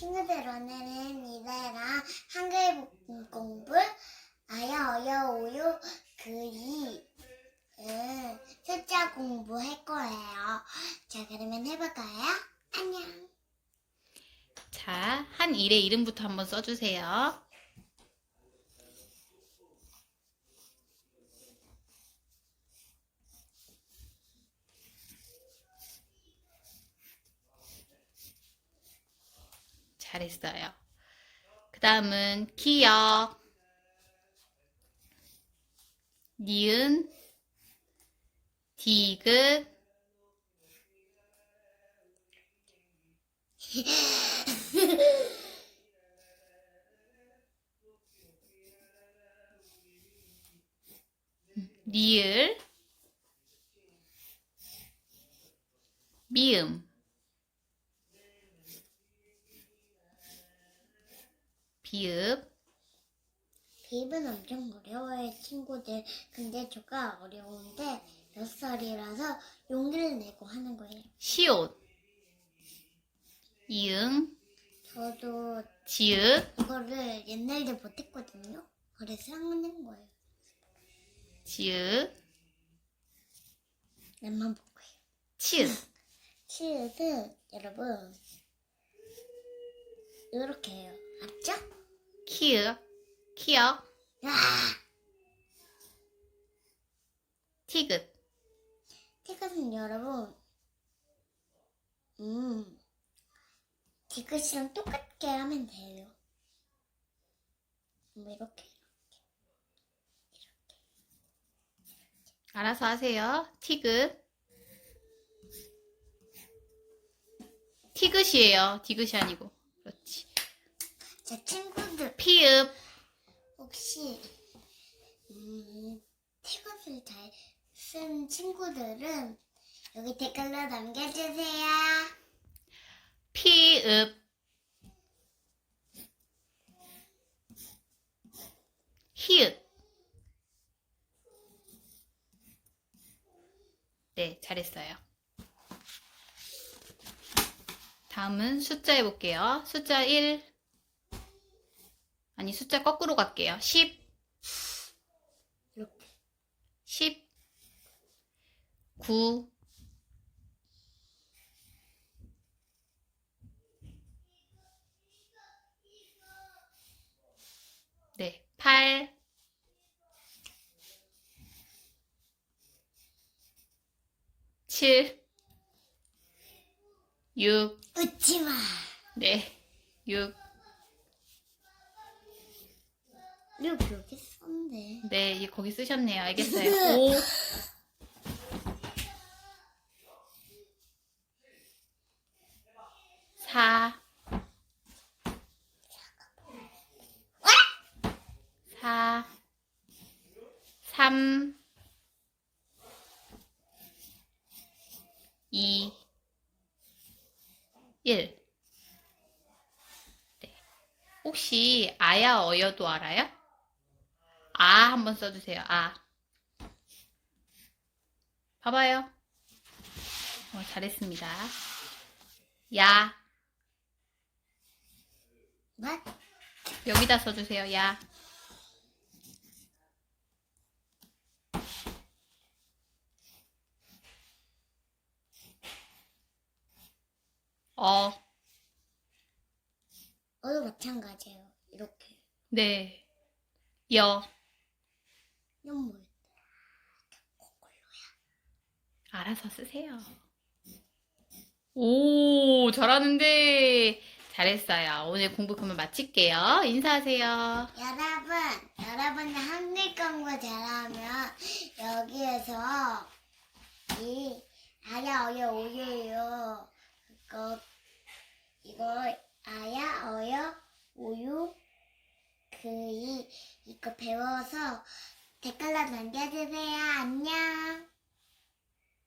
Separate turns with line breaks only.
친구들 오늘은 이래랑 한글 공부 어여 오유 그이 음, 숫자 공부할 거예요. 자 그러면 해볼까요? 안녕.
자, 한 일의 이름부터 한번 써주세요. 잘했어요. 그 다음은 기역, 니은, 디귿, 리을, 미음, 비읍,
비입은 엄청 어려워요 친구들. 근데 저가 어려운데 몇 살이라서 용기를 내고 하는 거예요.
시옷, 이응,
저도
지읒,
이거를 옛날에 못했거든요. 그래서 하는 거예요.
지읒,
랩만 볼 거예요.
치읓.
치읓은 여러분 이렇게 해요. 알죠?
키읔,
아!
티귿,
티켓은 여러분 음 티켓이랑 똑같게 하면 돼요. 뭐 이렇게
알아서 하세요. 티귿. 티귿이에요. 디귿이 아니고.
자 친구들
피읍,
혹시 음, 티켓을 잘 쓴 친구들은 여기 댓글로 남겨주세요.
피읍. 히읗. 네, 잘했어요. 다음은 숫자 해볼게요. 숫자 1. 아니, 숫자 거꾸로 갈게요. 10,
이렇게.
10, 9, 네, 8, 7, 6,
웃지 마.
네, 6,
이렇게 여기 썼는데.
네, 이 거기 쓰셨네요. 알겠어요. 5, 4, 4, 3, 2, 1. 네. 혹시 아야 어여도 알아요? 아 한번 써주세요. 아. 봐봐요. 어, 잘했습니다. 야.
맞?
여기다 써주세요. 야. 어.
어도 마찬가지예요. 이렇게.
네. 여.
연물.
알아서 쓰세요. 오, 잘하는데. 잘했어요. 오늘 공부 그만 마칠게요. 인사하세요.
여러분, 여러분이 한글 공부 잘하면 여기에서 이 아야 어여 오유요 그거 이거 아야 어여 오유 그이 이거 배워서 댓글로 남겨주세요. 안녕.